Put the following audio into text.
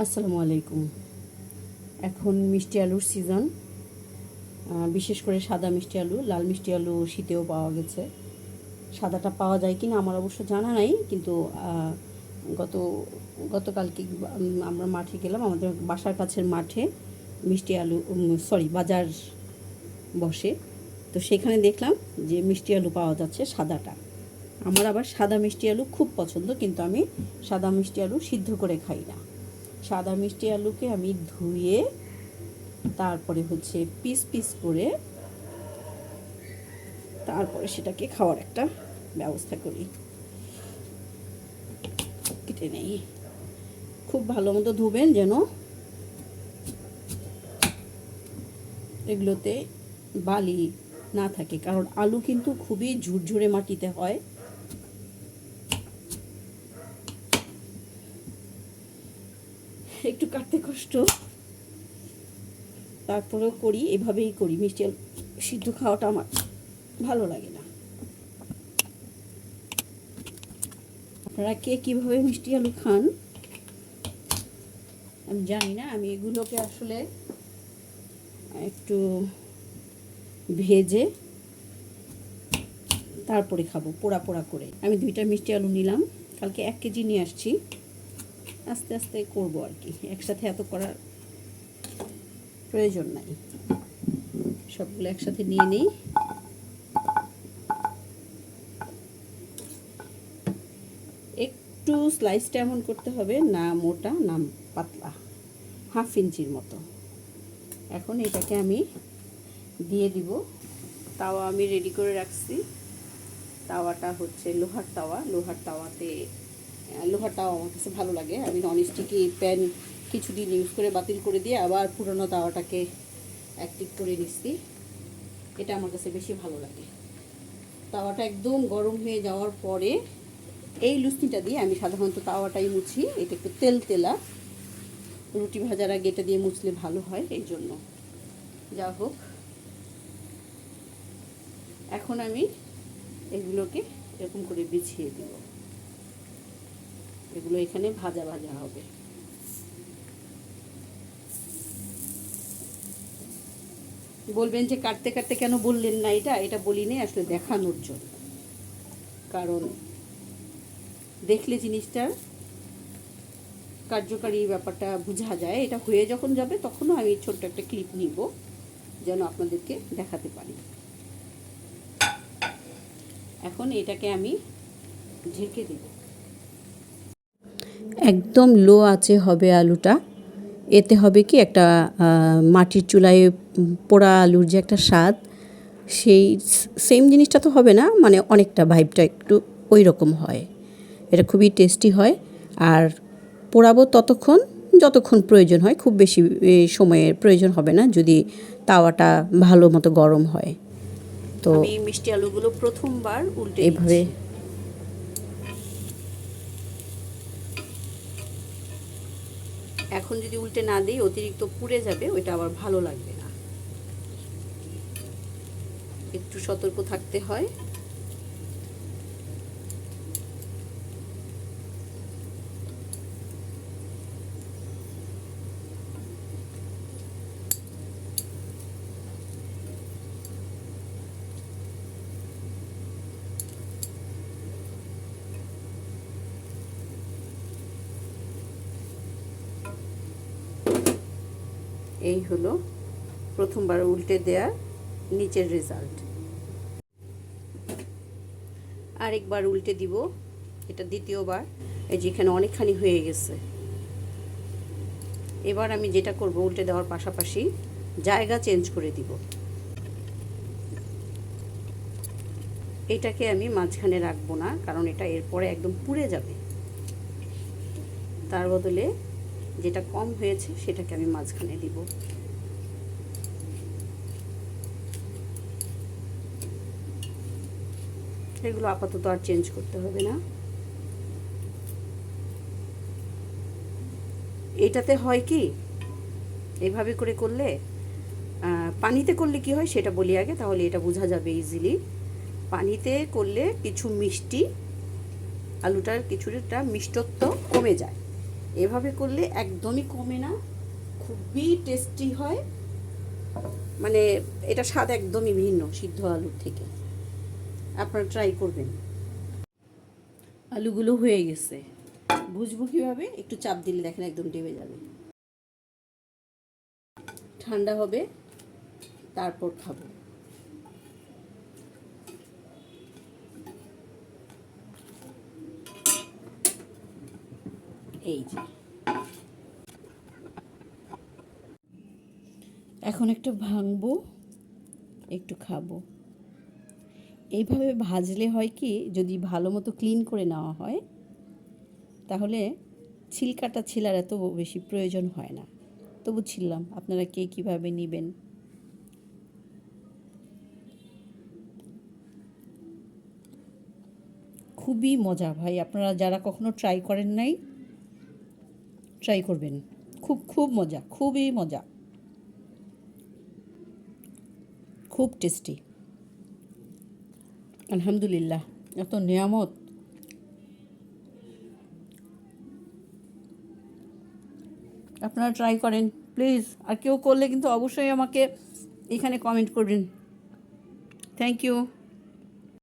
আসসালামু আলাইকুম। এখন মিষ্টি আলুর সিজন বিশেষ করে সাদা মিষ্টি আলু, লাল মিষ্টি আলু শীতেও পাওয়া গেছে। সাদাটা পাওয়া যায় কি না আমার অবশ্য জানা নাই, কিন্তু গত, গতকালকে আমরা মাঠে গেলাম, আমাদের বাসার কাছের মাঠে মিষ্টি আলু সরি বাজার বসে। তো সেখানে দেখলাম যে মিষ্টি আলু পাওয়া যাচ্ছে সাদাটা। আমার আবার সাদা মিষ্টি আলু খুব পছন্দ, কিন্তু আমি সাদা মিষ্টি আলু সিদ্ধ করে খাই না। সাদা মিষ্টি আলুকে আমি ধুয়ে তারপরে হচ্ছে পিস পিস করে তারপরে সেটাকে খাওয়ার একটা ব্যবস্থা করি। কেটে নেই। খুব ভালো মতো ধুবেন যেন এগুলোতে বালি না থাকে, কারণ আলু কিন্তু খুবই ঝুরঝুরে মাটিতে হয়। একটু কাটতে কষ্ট। তারপরেও করি, এভাবেই করি। মিষ্টি আলু সিদ্ধ খাওয়াটা আমার ভালো লাগে না। আপনারা কে কীভাবে মিষ্টি আলু খান? আমি জানি না। আমি এগুলোকে আসলে একটু ভেজে তারপরে খাব, পোড়া পোড়া করে। আমি দুইটা মিষ্টি আলু নিলাম। কালকে এক কেজি নিয়ে আসছি। আস্তে আস্তে করব আর কি। একসাথে এত করার প্রয়োজন নাই। সবগুলো একসাথে নিয়ে নিই। একটু স্লাইসটা এমন করতে হবে, না মোটা, না পাতলা। হাফ ইঞ্চির মতো। এখন এটাকে আমি দিয়ে দিব। তাওয়া আমি রেডি করে রাখছি। তাওয়াটা হচ্ছে লোহার তাওয়া। লোহার তাওয়াতে তাওয়া আমার কাছে ভালো লাগে। আমি ননস্টিকি প্যান কিছুদিন ইউজ করে বাতিল করে দিয়ে আবার পুরনো তাওয়াটাকে অ্যাক্টিভ করে নিচ্ছি। এটা আমার কাছে বেশি ভালো লাগে। তাওয়াটা একদম গরম হয়ে যাওয়ার পরে এই লুচনিটা দিয়ে আমি সাধারণত তাওয়াটাই মুছি। এটা একটু তেল তেলা। রুটি ভাজার আগে এটা দিয়ে মুছলে ভালো হয় এই জন্য। যা হোক। এখন আমি এগুলোকে এরকম করে বিছিয়ে দিব। এগুলো এখানে ভাজা ভাজা হবে। বলবেন যে কাটতে কাটতে কেন বললেন না এটা? এটা বলিনি, আসলে দেখানোর জন্য। কারণ দেখলে জিনিসটার কার্যকারী ব্যাপারটা বোঝা যায়। এটা হয়ে যখন যাবে, তখনও আমি ছোট্ট একটা ক্লিপ নিব, যেন আপনাদেরকে দেখাতে পারি। এখন এটাকে আমি ঢেকে দেব। একদম লো আছে হবে আলুটা। এতে হবে কি একটা মাটির চুলায় পোড়া আলুর যে একটা স্বাদ সেই সেম জিনিসটা তো হবে না মানে অনেকটা ভাইবটা একটু ওই রকম হয়। এটা খুবই টেস্টি হয়। আর পোড়াবো ততক্ষণ যতক্ষণ প্রয়োজন হয় খুব বেশি সময়ের প্রয়োজন হবে না যদি তাওয়াটা ভালো মতো গরম হয়। তো মিষ্টি আলুগুলো প্রথমবার উল্টে এভাবে এখন যদি উল্টে না দিই, অতিরিক্ত পুড়ে যাবে, ওইটা আবার ভালো লাগবে না। একটু সতর্ক থাকতে হয়। এই হলো প্রথমবার উল্টে দেওয়ার নিচের রেজাল্ট আরেকবার উল্টে দিব, এটা দ্বিতীয়বার। এই যেখানে অনেকখানি হয়ে গেছে। এবার আমি যেটা করব, উল্টে দেওয়ার পাশাপাশি জায়গা চেঞ্জ করে দিব। এটাকে আমি মাঝখানে রাখব না, কারণ এটা এরপরে একদম পুড়ে যাবে। তার বদলে যেটা কম হয়েছে সেটাকে আমি মাঝখানে দিব। এগুলো আপাতত আর চেঞ্জ করতে হবে না। এটাতে হয় কি? এভাবে করে করলে পানিতে করলে কি হয় সেটা বলি আগে, তাহলে এটা বোঝা যাবে ইজিলি পানিতে করলে কিছু মিষ্টি, আলুটার কিছুটা মিষ্টত্ব কমে যায়। এভাবে করলে একদমই কমে না, খুবই টেস্টি হয়। মানে এটা স্বাদ একদমই ভিন্ন সিদ্ধ আলুর থেকে। আপনারা ট্রাই করবেন। আলুগুলো হয়ে গেছে। বুঝব কীভাবে? একটু চাপ দিলে দেখেন একদম ডেবে যাবে। ঠান্ডা হবে, তারপর খাব। এই যে। এখন একটা ভাঙবো, একটু খাব। এইভাবে ভাজলে হয় কি, যদি ভালো মতো ক্লিন করে নেওয়া হয়, তাহলে ছিলকাটা ছিলার এত বেশি প্রয়োজন হয় না। তবু ছিললাম, আপনারা কে কীভাবে নেবেন? খুবই মজা ভাই, আপনারা যারা কখনো ট্রাই করেন নাই ট্রাই করবেন। খুব খুব মজা, খুবই মজা। খুব টেস্টি আলহামদুলিল্লাহ, এত নিয়ামত। আপনারা ট্রাই করেন প্লিজ আর কেউ করলে কিন্তু অবশ্যই আমাকে এখানে কমেন্ট করবেন। Thank you